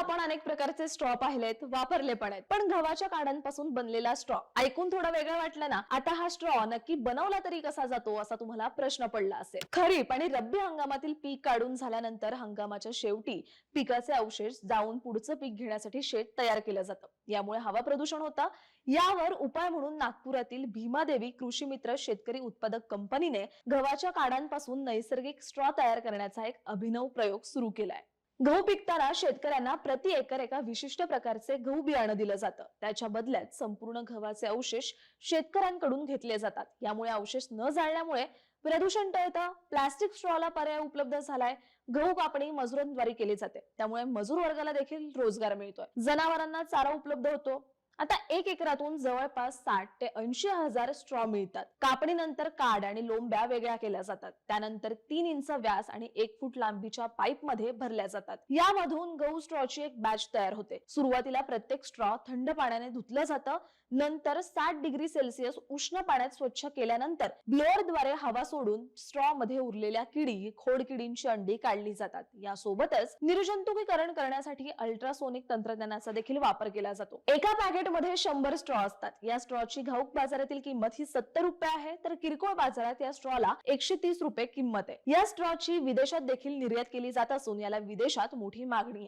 आपण अनेक प्रकारचे स्ट्रॉ पाहिलेत वापरले पण आहेत. पण गव्हाच्या काड्यांपासून बनलेला स्ट्रॉ ऐकून थोडं वेगळं वाटलं ना? आता हा स्ट्रॉ नक्की बनवला तरी कसा जातो असा तुम्हाला प्रश्न पडला असेल. खरीप आणि रब्बी हंगामातील पीक काढून झाल्यानंतर हंगामाच्या शेवटी पिकाचे अवशेष जाऊन पुढचं पीक घेण्यासाठी शेत तयार केलं जातं. यामुळे हवा प्रदूषण होता. यावर उपाय म्हणून नागपुरातील भीमादेवी कृषी मित्र शेतकरी उत्पादक कंपनीने गव्हाच्या काढांपासून नैसर्गिक स्ट्रॉ तयार करण्याचा एक अभिनव प्रयोग सुरू केलाय. गहू पिकताना शेतकऱ्यांना प्रति एकर एका विशिष्ट प्रकारचे गहू बियाणं दिलं जातं. त्याच्या बदल्यात संपूर्ण गव्हाचे अवशेष शेतकऱ्यांकडून घेतले जातात. यामुळे अवशेष न जाळल्यामुळे प्रदूषण टळतं. प्लास्टिक स्ट्रॉला पर्याय उपलब्ध झालाय. गहू कापणी मजुरांद्वारे केली जाते. त्यामुळे मजूर वर्गाला देखील रोजगार मिळतोय. जनावरांना चारा उपलब्ध होतो. आता एक एकरातून जवळपास साठ ते ऐंशी हजार स्ट्रॉ मिळतात. कापणीनंतर काड आणि लोंब्या वेगळ्या केल्या जातात. त्यानंतर तीन इंच व्यास आणि एक फूट लांबीच्या पाईपमध्ये भरल्या जातात. यामधून गहू स्ट्रॉची एक बॅच तयार होते. सुरुवातीला प्रत्येक स्ट्रॉ थंड पाण्याने धुतलं जातं. नंतर साठ डिग्री सेल्सिअस उष्ण पाण्यात स्वच्छ केल्यानंतर ब्लोअरद्वारे हवा सोडून स्ट्रॉ मध्ये उरलेल्या किडी खोडकिडींची अंडी काढली जातात. यासोबतच निर्जंतुकीकरण करण्यासाठी अल्ट्रासोनिक तंत्रज्ञानाचा देखील वापर केला जातो. एका पॅकेट मध्ये शंभर स्ट्रॉ असतात. या स्ट्रॉची घाऊक बाजारातील किंमत ही सत्तर रुपये आहे. तर किरकोळ बाजारात या स्ट्रॉला एकशे तीस रुपये किंमत आहे. या स्ट्रॉची विदेशात देखील निर्यात केली जात असून याला विदेशात मोठी मागणी आहे.